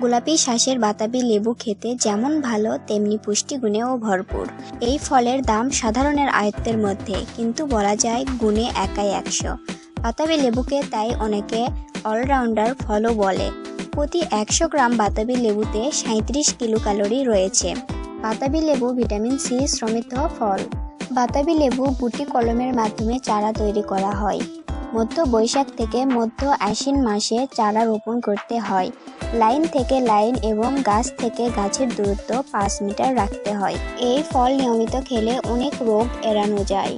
গোলাপি শ্বাসের বাতাবি লেবু খেতে যেমন ভালো, তেমনি পুষ্টিগুণেও ভরপুর। এই ফলের দাম সাধারণের আয়ত্তের মধ্যে, কিন্তু বলা যায় গুণে একাই একশো। বাতাবি লেবুকে তাই অনেকে অলরাউন্ডার ফলও বলে। প্রতি একশো গ্রাম বাতাবি লেবুতে সাঁত্রিশ কিলো ক্যালোরি রয়েছে। বাতাবি লেবু ভিটামিন সি সমৃদ্ধ ফল। বাতাবি লেবু গুটি কলমের মাধ্যমে চারা তৈরি করা হয়। মধ্য বৈশাখ থেকে মধ্য আশ্বিন মাসে চারা রোপণ করতে হয়। লাইন থেকে লাইন এবং গাছ থেকে গাছের দূরত্ব পাঁচ মিটার রাখতে হয়। এই ফল নিয়মিত খেলে অনেক রোগ এড়ানো যায়।